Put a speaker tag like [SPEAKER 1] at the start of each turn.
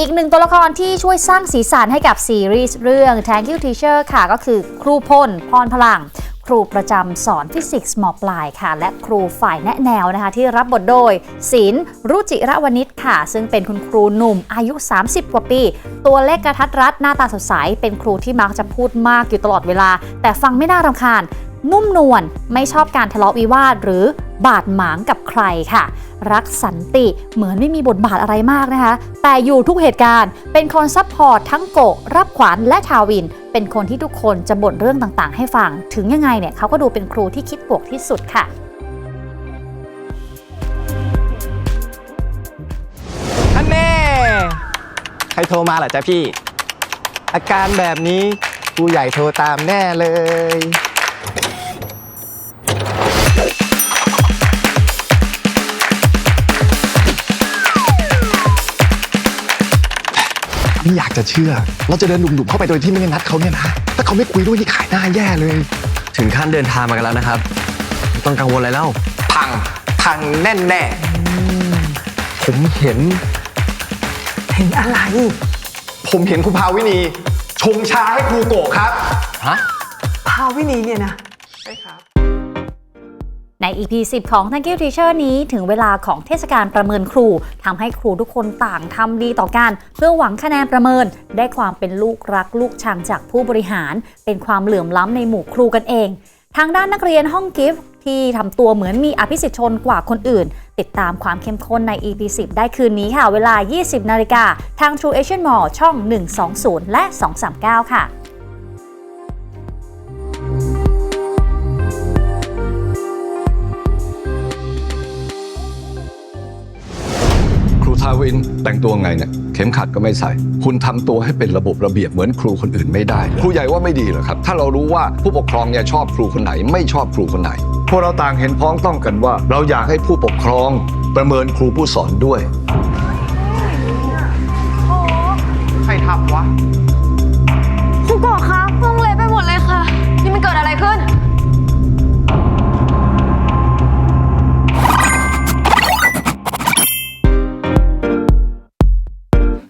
[SPEAKER 1] อีกหนึ่งตัวละครที่ช่วยสร้างสีสันให้กับซีรีส์เรื่อง Thank You Teacher ค่ะ ก็คือครูพลพรพลัง ครูประจำสอนฟิสิกส์มปลายค่ะ และครูฝ่ายแนะแนวนะคะ ที่รับบทโดยศิลรุจิระวณิชค่ะ ซึ่งเป็นคุณครูหนุ่มอายุ 30 กว่าปี ตัวเล็กกระทัดรัดหน้าตาสดใส เป็นครูที่มักจะพูดมากอยู่ตลอดเวลา แต่ฟังไม่น่ารำคาญ นุ่มนวลไม่ชอบการทะเลาะวิวาทหรือบาดหมางกับใครค่ะ รักสันติเหมือนไม่มีบทบาทอะไรมากนะคะ แต่อยู่ทุกเหตุการณ์เป็นคนซัพพอร์ตทั้งโกะรับขวัญและทาวิน เป็นคนที่ทุกคนจะบ่นเรื่องต่างๆ ให้ฟัง ถึงยังไงเนี่ยเขาก็ดูเป็นครูที่คิดบวกที่สุดค่ะ
[SPEAKER 2] ท่านแน่ใครโทรมาเหรอจ๊ะพี่ อาการแบบนี้ครูใหญ่โทรตามแน่เลย
[SPEAKER 3] ไม่อยากจะเชื่อ เราจะเดินหนุ่มๆเข้าไปโดยที่ไม่ได้นัดเขาเนี่ยนะ ถ้าเขาไม่คุยด้วยนี่ขายหน้าแย่เลย
[SPEAKER 4] ถึงขั้นเดินทางมากันแล้วนะครับไม่ต้องกังวลอะไรแล้ว
[SPEAKER 2] พัง พังแน่แน่
[SPEAKER 3] ผมเห็น
[SPEAKER 2] ๆเห็นอะไร
[SPEAKER 3] ผมเห็นคุณพาวินี ชงชาให้ครูโกะครับ
[SPEAKER 4] ฮะ
[SPEAKER 2] พาวินีเนี่ยนะ
[SPEAKER 1] ใใน EP 10 ของ Thank You Teacher นี้ถึงเวลาของเทศกาลประเมินครูทำให้ครูทุกคนต่างทำดีต่อกัน เพื่อหวังคะแนนประเมิน ได้ความเป็นลูกรักลูกชังจากผู้บริหาร เป็นความเหลื่อมล้ำในหมู่ครูกันเอง ทางด้านนักเรียนห้องกิฟต์ที่ทำตัวเหมือนมีอภิสิทธิชนกว่าคนอื่น ติดตามความเข้มข้นใน EP 10 ได้คืนนี้ค่ะ เวลา 20 นาฬิกาทาง True Asian Mall ช่อง 120 และ 239 ค่ะ
[SPEAKER 5] วินแต่งตัวไงเนี่ยเข็มขัดก็ไม่ใส่ คุณทำตัวให้เป็นระบบระเบียบเหมือนครูคนอื่นไม่ได้เลยครูใหญ่ว่าไม่ดีเหรอครับ ถ้าเรารู้ว่าผู้ปกครองเนี่ยชอบครูคนไหน ไม่ชอบครูคนไหนพวกเราต่างเห็นพ้องต้องกันว่า เราอยากให้ผู้ปกครองประเมินครูผู้สอนด้วย